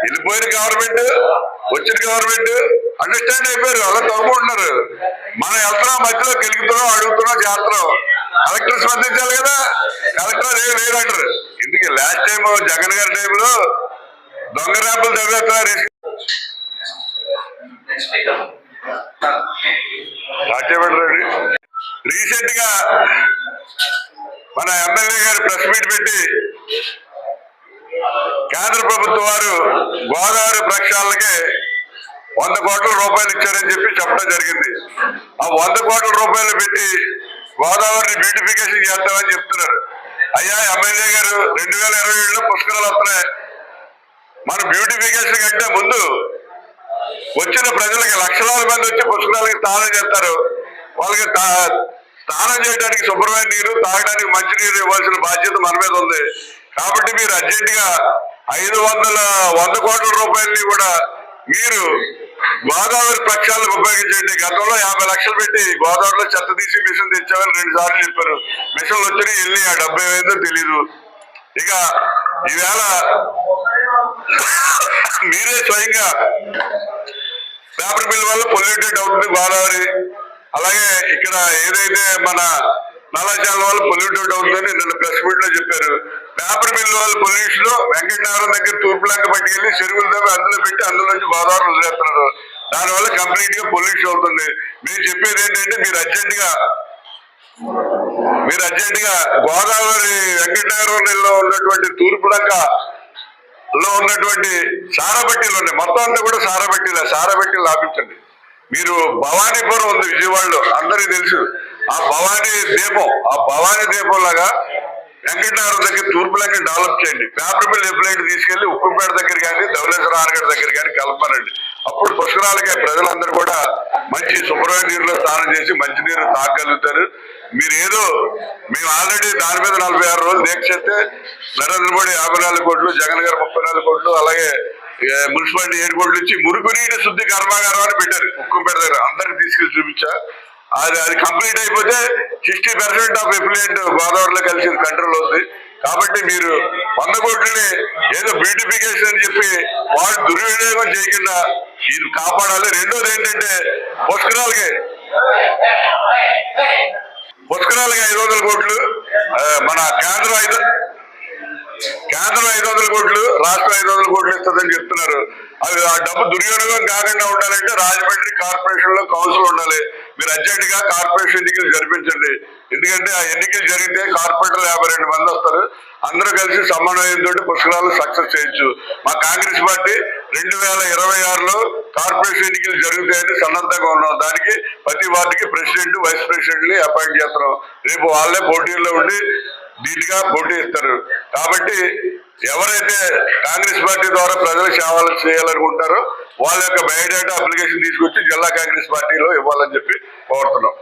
వెళ్ళిపోయిన గవర్నమెంట్ వచ్చిన government understand అయిపోయారు అలా తగ్గుకుంటున్నారు మనం వెళ్తున్నాం మధ్యలో గెలుగుతున్నాం అడుగుతున్నాం చేస్తున్నాం. కలెక్టర్ స్పందించాలి కదా కలెక్టర్ ఏం లేదంటారు. ఇందుకే లాస్ట్ టైం జగన్ గారి టైంలో దొంగ ర్యాంపులు తగ్గుతున్నారు రాజేమంటారు రీసెంట్గా మన ఎమ్మెల్యే గారు ప్రెస్ మీట్ పెట్టి కేంద్ర ప్రభుత్వం వారు గోదావరి ప్రక్షాళనకి వంద కోట్ల రూపాయలు ఇచ్చారని చెప్పి చెప్పడం జరిగింది. ఆ వంద కోట్ల రూపాయలు పెట్టి గోదావరిని బ్యూటిఫికేషన్ చేస్తామని చెప్తున్నారు. అయ్యా ఎమ్మెల్యే గారు రెండు వేల ఇరవై ఏడులో పుష్కరాలు వస్తున్నాయి. మన బ్యూటిఫికేషన్ కంటే ముందు వచ్చిన ప్రజలకి లక్షలాది మంది వచ్చి పుష్కరాలకి స్నానం చేస్తారు. వాళ్ళకి తా- స్నానం చేయడానికి శుభ్రమైన నీరు తాగడానికి మంచి నీరు ఇవ్వాల్సిన బాధ్యత మన మీద ఉంది. కాబట్టి మీరు అర్జెంటుగా ఐదు వందల వంద కోట్ల రూపాయలని కూడా మీరు గోదావరి పక్షాలను ఉపయోగించండి. గతంలో యాభై లక్షలు పెట్టి గోదావరిలో చెత్త తీసి మిషన్ తెచ్చామని రెండు సార్లు చెప్పారు. మిషన్లు వచ్చినాయి వెళ్ళి ఆ డబ్బు ఏమైందో తెలీదు. ఇక ఈవేళ మీరే స్వయంగా పేపర్ మిల్ వల్ల పొల్యూటెడ్ అవుతుంది గోదావరి. అలాగే ఇక్కడ ఏదైతే మన నల్లజాల వల్ల పొల్యూటెడ్ అవుతుందని నిన్న ప్రెస్ మీట్లో చెప్పారు. పేపర్ మిల్ వల్ల పొల్యూషన్లో వెంకటనగరం దగ్గర తూర్పు లంక పట్టుకెళ్ళి చెరువుల దగ్గర అందులో పెట్టి అందులో నుంచి గోదావరి వదిలేస్తున్నారు. దానివల్ల కంప్లీట్గా పొల్యూషన్ అవుతుంది. మీరు చెప్పేది ఏంటంటే మీరు అర్జెంట్గా మీరు అర్జెంట్గా గోదావరి వెంకటనగరంలో ఉన్నటువంటి తూర్పు లంక లో ఉన్నటువంటి సారబట్టీలు ఉన్నాయి. మొత్తం అంతా కూడా సారబట్టీలే. సారబట్టీలు లాభించండి. మీరు భవానీపురం ఉంది విజయవాడలో. అందరికీ తెలుసు. ఆ భవానీ దీపం ఆ భవానీ దీపం లాగా వెంకటనగర్ దగ్గర తూర్పు డెవలప్ చేయండి. పేపర్ మిల్ ఎప్పుడైతే తీసుకెళ్ళి ఉప్పుపేట దగ్గర కానీ ధవలేశ్వర ఆనగడ్డ దగ్గర కానీ కలపనండి. అప్పుడు పుష్కరాలకే ప్రజలందరూ కూడా మంచి శుభ్రమైన నీరులో స్నానం చేసి మంచి నీరు తాగలుగుతారు. మీరు ఏదో మేము ఆల్రెడీ దాని మీద నలభై ఆరు రోజులు దీక్ష చేస్తే నరేంద్ర మోడీ యాభై నాలుగు కోట్లు జగన్ గారు ముప్పై నాలుగు కోట్లు అలాగే మున్సిపాలిటీ ఏడు కోట్లు ఇచ్చి మురుగునీటి శుద్ధి కర్మాగారం అని పెట్టారు. ఉక్కుంపేట దగ్గర అందరికి తీసుకెళ్ళి చూపించా. అది అది కంప్లీట్ అయిపోతే సిక్స్టీ పర్సెంట్ ఆఫ్ ఎఫిలియంట్ గోదావరిలో కలిసి కంట్రోల్ ఉంది కాబట్టి మీరు వంద కోట్లని ఏదో బ్యూటిఫికేషన్ అని చెప్పి వాళ్ళు దుర్వినియోగం చేయకుండా ఇది కాపాడాలి. రెండోది ఏంటంటే పుష్కరాలకి పుష్కరాలకి ఐదు వందల కోట్లు మన కేంద్రం ఐదు కేంద్రం ఐదు వందల కోట్లు రాష్ట్రం ఐదు వందల కోట్లు ఇస్తుందని చెప్తున్నారు. అది ఆ డబ్బు దుర్వినియోగం కాకుండా ఉండాలంటే రాజమండ్రి కార్పొరేషన్లో కౌన్సిల్ ఉండాలి. మీరు అర్జెంట్గా కార్పొరేషన్ ఎన్నికలు జరిపించండి. ఎందుకంటే ఆ ఎన్నికలు జరిగితే కార్పొరేటర్లు యాభై రెండు మంది వస్తారు. అందరూ కలిసి సమన్వయంతో పుష్కరాలు సక్సెస్ చేయొచ్చు. మా కాంగ్రెస్ పార్టీ రెండు వేల ఇరవై ఆరులో కార్పొరేషన్ ఎన్నికలు జరుగుతాయని సన్నద్ధంగా ఉన్నాం. దానికి ప్రతి వార్డుకి ప్రెసిడెంట్ వైస్ ప్రెసిడెంట్ని అపాయింట్ చేస్తున్నాం రేపు వాళ్ళే పోటీల్లో ఉండి ధీటుగా పోటీ ఇస్తారు. కాబట్టి ఎవరైతే కాంగ్రెస్ పార్టీ ద్వారా ప్రజలు సేవలు చేయాలనుకుంటారో వాళ్ళ యొక్క బయోడేటా అప్లికేషన్ తీసుకొచ్చి జిల్లా కాంగ్రెస్ పార్టీలో ఇవ్వాలని చెప్పి కోరుతున్నాం.